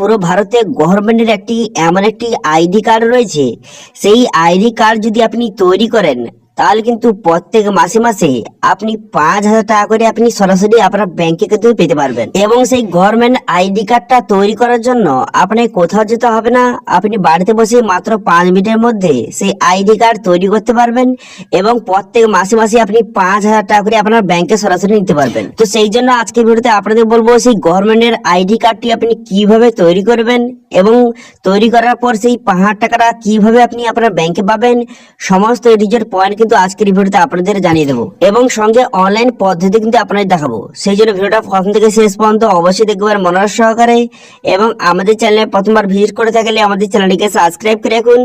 পুরো ভারতে গভর্নমেন্টের একটি, এমন একটি আইডি কার্ড রয়েছে। সেই আইডি কার্ড যদি আপনি তৈরি করেন তাহলে কিন্তু প্রত্যেক মাসে মাসে আপনি পাঁচ হাজার টাকা করে আপনি সরাসরি আপনার ব্যাংকে কিন্তু পেতে পারবেন। এবং সেই গভর্নমেন্ট আইডি কার্ডটা তৈরি করার জন্য আপনি কোথাও যেতে হবে না। আপনি বাড়িতে বসে মাত্র পাঁচ মিনিটের মধ্যে সেই আইডি কার্ড তৈরি করতে পারবেন এবং প্রত্যেক মাসে মাসে আপনি পাঁচ হাজার টাকা করে আপনার ব্যাংকে সরাসরি নিতে পারবেন। তো সেই জন্য আজকের ভিডিওতে আপনাদের বলব সেই গভর্নমেন্টের আইডি কার্ডটি আপনি কীভাবে তৈরি করবেন এবং তৈরি করার পর সেই পাঁচ হাজার টাকাটা কীভাবে আপনি আপনার ব্যাংকে পাবেন। সমস্ত রিজের পয়েন্ট কিন্তু আজকের এই ভিডিওতে আপনাদের জানিয়ে দেবো। এবং সঙ্গে অনলাইন পদ্ধতি কিন্তু আপনাদের দেখাবো। সেই জন্য ভিডিওটা প্রথম থেকে শেষ পর্যন্ত অবশ্যই দেখবেন মনোরস সহকারে। এবং আমাদের চ্যানেলে প্রথমবার ভিজিট করে থাকলে আমাদের চ্যানেলটিকে সাবস্ক্রাইব করে রাখুন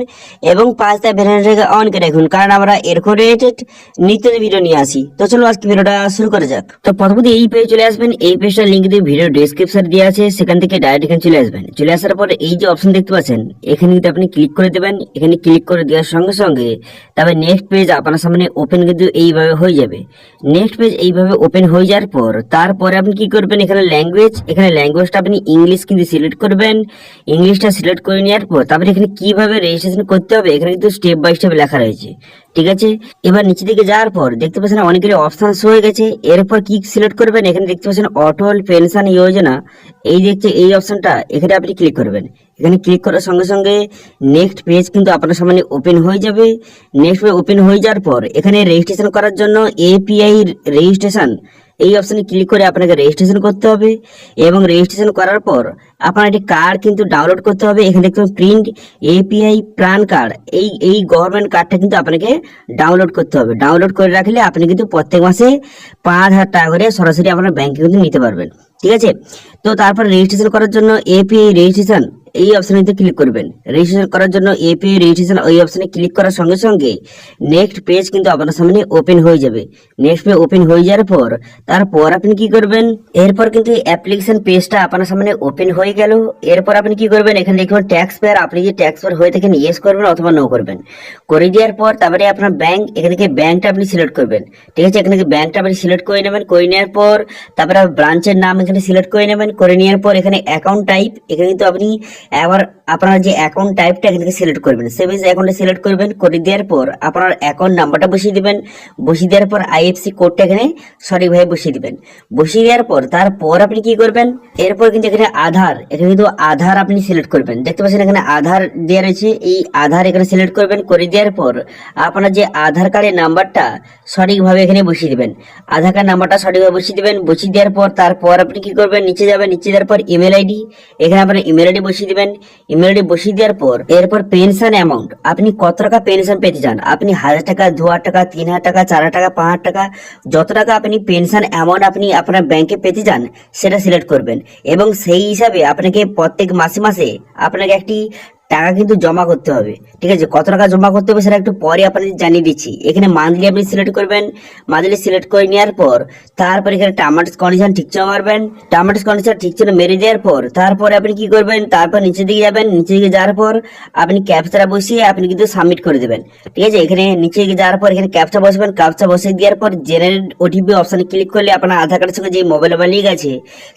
এবং পাঁচটা বেলানটাকে অন করে রাখুন, কারণ আমরা এরকম রিলেটেড নিত্য ভিডিও নিয়ে আসি। তো চলো আজকে ভিডিওটা শুরু করা যাক। তো প্রথমত এই পেজে চলে আসবেন। এই পেজটার লিঙ্ক দিয়ে ভিডিও ডেসক্রিপশন দেওয়া আছে। সেখান থেকে ডাইরেক্ট এখানে চলে আসবেন। চলে আসার পর এই যে অপশন দেখতে পাচ্ছেন, এখানে কিন্তু আপনি ক্লিক করে দেবেন। এখানে ক্লিক করে দেওয়ার সঙ্গে সঙ্গে তারপর নেক্সট পেজ আপনার সামনে ওপেন কিন্তু এইভাবে হয়ে যাবে। নেক্সট পেজ এইভাবে ওপেন হয়ে যাওয়ার পর, তারপরে আপনি কি করবেন? এখানে ল্যাঙ্গুয়েজ এখানে ল্যাঙ্গুয়েজটা আপনি ইংলিশ কিন্তু সিলেক্ট করবেন। ইংলিশটা সিলেক্ট করে নেওয়ার পর, তারপরে এখানে কীভাবে রেজিস্ট্রেশন করতে হবে? এখানে কিন্তু স্টেপ বাই স্টেপ লেখা রয়েছে। ঠিক আছে? এবার নিচে দিকে যাওয়ার পর দেখতে পাচ্ছেন অনেকগুলি অপশন শো হয়ে গেছে। এরপর কি সিলেক্ট করবেন? এখানে দেখতে পাচ্ছেন অটল পেনশন যোজনা। এই দেখছে এই অপশনটা এখানে আপনি ক্লিক করবেন। এখানে ক্লিক করার সঙ্গে সঙ্গে নেক্সট পেজ কিন্তু আপনার সামনে ওপেন হয়ে যাবে। নেক্সট পেজ ওপেন হয়ে যাওয়ার পর এখানে রেজিস্ট্রেশন করার জন্য এপিআই রেজিস্ট্রেশন এই অপশনে ক্লিক করে আপনাকে রেজিস্ট্রেশন করতে হবে এবং রেজিস্ট্রেশন করার পর আপনার একটি কার্ড কিন্তু ডাউনলোড করতে হবে। এখানে দেখতে প্রিন্ট এপিআই প্রাণ কার্ড এই এই গভর্নমেন্ট কার্ডটা কিন্তু আপনাকে ডাউনলোড করতে হবে। ডাউনলোড করে রাখলে আপনি কিন্তু প্রত্যেক মাসে পাঁচ হাজার টাকা করে সরাসরি আপনার ব্যাংকে কিন্তু নিতে পারবেন। ঠিক আছে? তো তারপর রেজিস্ট্রেশন করার জন্য এপিআই রেজিস্ট্রেশন এই অপশনে ক্লিক করবেন। রেজিস্ট্রেশন করার জন্য এপিআই রেজিস্ট্রেশন ওই অপশনে ক্লিক করার সঙ্গে সঙ্গে নেক্সট পেজ কিন্তু আপনার সামনে ওপেন হয়ে যাবে। নেক্সট পেজ ওপেন হয়ে যাওয়ার পর, তারপর আপনি কি করবেন? এরপর কিন্তু অ্যাপ্লিকেশন পেজটা আপনার সামনে ওপেন হয়ে গেল। এরপর আপনি কি করবেন? এখানে দেখবেন ট্যাক্স পেয়ার আপনি যে ট্যাক্স পেয়ার হয়ে থাকেন ইয়েস করবেন অথবা নো করবেন। করে দেওয়ার পর তারপরে আপনার ব্যাংক এখান থেকে ব্যাংকটা আপনি সিলেক্ট করবেন। ঠিক আছে? এখানে থেকে ব্যাংকটা আপনি সিলেক্ট করে নেবেন। করে নেওয়ার পর তারপরে ব্রাঞ্চের নাম এখানে সিলেক্ট করে নেবেন। করে নেওয়ার পর এখানে অ্যাকাউন্ট টাইপ এখানে কিন্তু আপনি আবার আপনার যে অ্যাকাউন্ট টাইপটা এখান থেকে সিলেক্ট করবেন সেভিংস অ্যাকাউন্টে সিলেক্ট করবেন করে দেওয়ার পর আপনার অ্যাকাউন্ট নাম্বারটা বসিয়ে দিবেন, বসিয়ে দেওয়ার পর আইএফসি কোডটা এখানে সঠিকভাবে বসিয়ে দিবেন। বসিয়ে দেওয়ার পর তারপর আপনি কি করবেন, এরপর কিন্তু এখানে আধার, এখানে কিন্তু আধার আপনি সিলেক্ট করবেন। দেখতে পাচ্ছেন এখানে আধার দেওয়া রয়েছে, এই আধার এখানে সিলেক্ট করবেন করে দেওয়ার পর আপনার যে আধার কার্ডের নাম্বারটা সঠিকভাবে এখানে বসিয়ে দিবেন। আধার কার্ড নাম্বারটা সঠিকভাবে বসিয়ে দিবেন, বসিয়ে দেওয়ার পর তারপর আপনি কি করবেন, নিচে যাবেন, নিচে যাওয়ার পর ইমেল আইডি এখানে আপনার ইমেল আইডি বসিয়ে দিবেন আইডি বসিয়ে দেওয়ার পর, এরপর পেনশন অ্যামাউন্ট আপনি কত টাকা পেনশন পেতে চান? আপনি হাজার টাকা, দু হাজার টাকা, তিন হাজার টাকা, চার হাজার টাকা, পাঁচ হাজার টাকা, যত টাকা আপনি পেনশন অ্যামাউন্ট আপনি আপনার ব্যাংকে পেতে চান, সেটা সিলেক্ট করবেন। এবং সেই হিসাবে আপনাকে প্রত্যেক মাসে মাসে আপনাকে একটি টাকা কিন্তু জমা করতে হবে। ঠিক আছে? কত টাকা জমা করতে হবে সেটা একটু পরে আপনাদের জানিয়ে দিচ্ছি। এখানে মান্থলি আপনি সিলেক্ট করবেন। মান্থলি সিলেক্ট করে নেওয়ার পর, তারপর এখানে টামাটোস কন্ডিশন ঠিক চিহ্ন মারবেন। টামাটোস কন্ডিশন ঠিক চিহ্ন মেরে দেওয়ার পর, তারপরে আপনি কি করবেন? তারপর নিচের দিকে যাবেন। নিচে দিকে যাওয়ার পর, আপনি ক্যাপচাটা বসিয়ে আপনি কিন্তু সাবমিট করে দেবেন। ঠিক আছে? এখানে নিচে দিকে যাওয়ার পর এখানে ক্যাপচা বসবেন। ক্যাপচা বসিয়ে দেওয়ার পর জেনারেট ওটিপি অপশানে ক্লিক করলে আপনার আধার কার্ডের সঙ্গে যে মোবাইল নাম্বার লিঙ্ক আছে,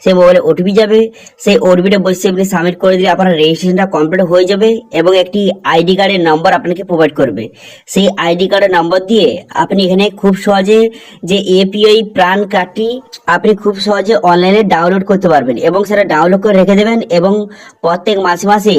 সেই মোবাইলে ওটিপি যাবে। সেই ওটিপিটা বসিয়ে আপনি সাবমিট করে দিলে আপনার রেজিস্ট্রেশনটা কমপ্লিট হয়ে যাবে। এবং একটি আইডি কার্ডের নাম্বার আপনাকে প্রোভাইড করবে। সেই আইডি কার্ডের নাম্বার দিয়ে আপনি এখানে খুব সহজে যে এপিআই প্রাণ কার্ডটি আপনি খুব সহজে অনলাইনে ডাউনলোড করতে পারবেন এবং সেটা ডাউনলোড করে রেখে দেবেন এবং প্রত্যেক মাসে মাসে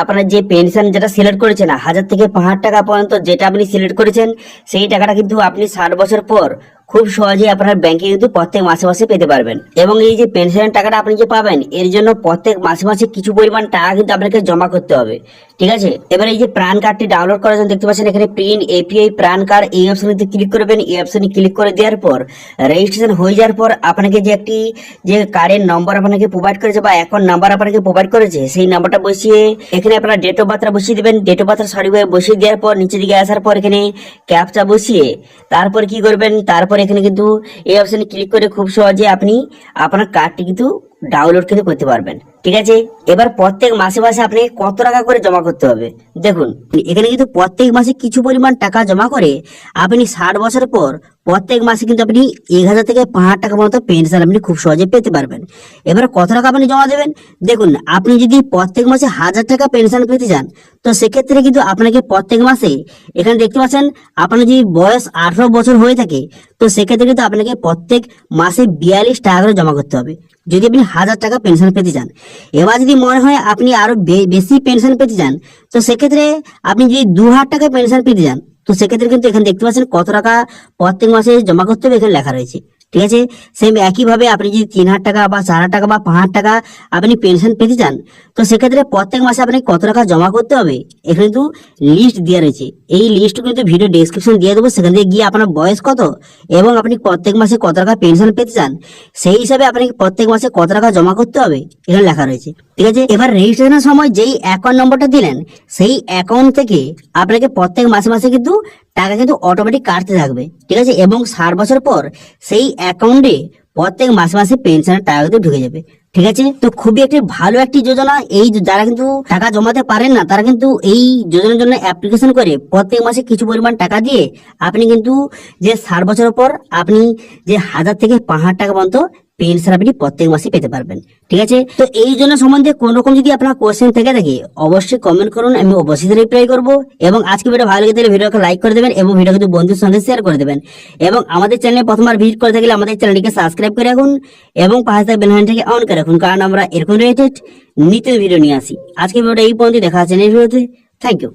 আপনার যে পেনশন যেটা সিলেক্ট করেছেন, হাজার থেকে পাঁচ হাজার টাকা পর্যন্ত যেটা আপনি সিলেক্ট করেছেন, সেই টাকাটা কিন্তু আপনি ষাট বছর পর খুব সহজে আপনার ব্যাংকে কিন্তু প্রত্যেক মাসে মাসে পেতে পারবেন। এবং এই যে পেনশনের টাকাটা আপনি যে পাবেন, এর জন্য প্রত্যেক মাসে মাসে কিছু পরিমাণ টাকা কিন্তু আপনাকে জমা করতে হবে। ঠিক আছে? এবার এই যে প্রাণ কার্ডটি ডাউনলোড করার জন্য দেখতে পাচ্ছেন এখানে প্রিন্ট এপিআই প্রাণ কার্ড এই অপশনে ক্লিক করবেন। এই অপশনে ক্লিক করে দেওয়ার পর রেজিস্ট্রেশন হয়ে যাওয়ার পর আপনাকে যে একটি, যে কার্ডের নম্বর আপনাকে প্রোভাইড করেছে বা অ্যাকাউন্ট নাম্বার আপনাকে প্রোভাইড করেছে, সেই নাম্বারটা বসিয়ে এখানে আপনার ডেট অফ বার্থটা বসিয়ে দেবেন। ডেট অফ বার্থ সঠিকভাবে বসিয়ে দেওয়ার পর, নিচের দিকে আসার পর এখানে ক্যাপচা বসিয়ে তারপর কি করবেন? তারপর এখানে কিন্তু এই অপশনে ক্লিক করে খুব সহজে আপনি আপনার কার্ডটি কিন্তু ডাউনলোড কিন্তু করতে পারবেন। ঠিক আছে? এবার প্রত্যেক মাসে মাসে আপনাকে কত টাকা করে জমা করতে হবে? দেখুন, এখানে কিন্তু প্রত্যেক মাসে কিছু পরিমাণ টাকা জমা করে আপনি ষাট বছর পর প্রত্যেক মাসে কিন্তু আপনি এক হাজার থেকে পাঁচ হাজার টাকা মতো পেনশন আপনি খুব সহজে পেতে পারবেন। এবার কত টাকা আপনি জমা দেবেন? দেখুন, আপনি যদি প্রত্যেক মাসে হাজার টাকা পেনশন পেতে চান, তো সেক্ষেত্রে কিন্তু আপনাকে প্রত্যেক মাসে, এখানে দেখতে পাচ্ছেন, আপনার যদি বয়স আঠারো বছর হয়ে থাকে, তো সেক্ষেত্রে কিন্তু আপনাকে প্রত্যেক মাসে বিয়াল্লিশ টাকা করে জমা করতে হবে, যদি আপনি হাজার টাকা পেনশন পেতে চান। এবার যদি মনে হয় আপনি আরও বে- বেশি পেনশন পেতে চান, তো সেক্ষেত্রে আপনি যদি দু হাজার টাকা পেনশন পেতে চান তো সেক্ষেত্রে কিন্তু এখানে দেখতে পাচ্ছেন কত টাকা প্রত্যেক মাসে জমা করতে হবে এখানে লেখা রয়েছে। ঠিক আছে? সেম একইভাবে আপনি যদি তিন হাজার টাকা বা চার হাজার টাকা বা পাঁচ হাজার টাকা আপনি পেনশন পেতে চান, তো সেক্ষেত্রে প্রত্যেক মাসে আপনাকে কত টাকা জমা করতে হবে? এখানে কিন্তু লিস্ট দেওয়া রয়েছে। এই লিস্ট কিন্তু ভিডিও ডেসক্রিপশন দিয়ে দেবো। সেখান থেকে গিয়ে আপনার বয়স কত এবং আপনি প্রত্যেক মাসে কত টাকা পেনশন পেতে চান, সেই হিসাবে আপনাকে প্রত্যেক মাসে কত টাকা জমা করতে হবে, এখানে লেখা রয়েছে। ঠিক আছে? এবার রেজিস্ট্রেশনের সময় যেই অ্যাকাউন্ট নম্বরটা দিলেন, সেই অ্যাকাউন্ট থেকে আপনাকে প্রত্যেক মাসে মাসে কিন্তু টাকা কিন্তু অটোমেটিক কাটতে থাকবে, ঠিক আছে? এবং ষাট বছর পর সেই অ্যাকাউন্টে প্রত্যেক মাসে মাসে পেনশনের টাকা কিন্তু ঢুকে যাবে, ঠিক আছে? তো খুবই একটি ভালো একটি যোজনা। এই যারা কিন্তু টাকা জমাতে পারেন না, তারা কিন্তু এই যোজনার জন্য অ্যাপ্লিকেশন করে প্রত্যেক মাসে কিছু পরিমাণ টাকা দিয়ে আপনি কিন্তু যে ষাট বছর পর আপনি যে হাজার থেকে পাঁচ হাজার টাকা পর্যন্ত পেনশন আপনি প্রত্যেক মাসে পেতে পারবেন, ঠিক আছে? তো এই জন্য সম্বন্ধে কোন রকম যদি আপনার কোশ্চেন থেকে থাকে, অবশ্যই কমেন্ট করুন, আমি অবশ্যই রিপ্লাই করব এবং আজকে ভিডিও ভালো লেগে থাকলে ভিডিওকে লাইক করে দেবেন এবং ভিডিও কিন্তু বন্ধুর সঙ্গে শেয়ার করে দেবেন। এবং আমাদের চ্যানেলে প্রথমবার ভিজিট করে থাকলে আমাদের চ্যানেলটিকে সাবস্ক্রাইব করে রাখুন এবং পাশে থাকা বেল অন করে রাখুন, কারণ আমরা এরকম রিলেটেড নিত্য ভিডিও নিয়ে আসি। আজকে ভিডিওটা এই পর্যন্ত দেখা আছে নেক্সট ভিডিওতে থ্যাংক ইউ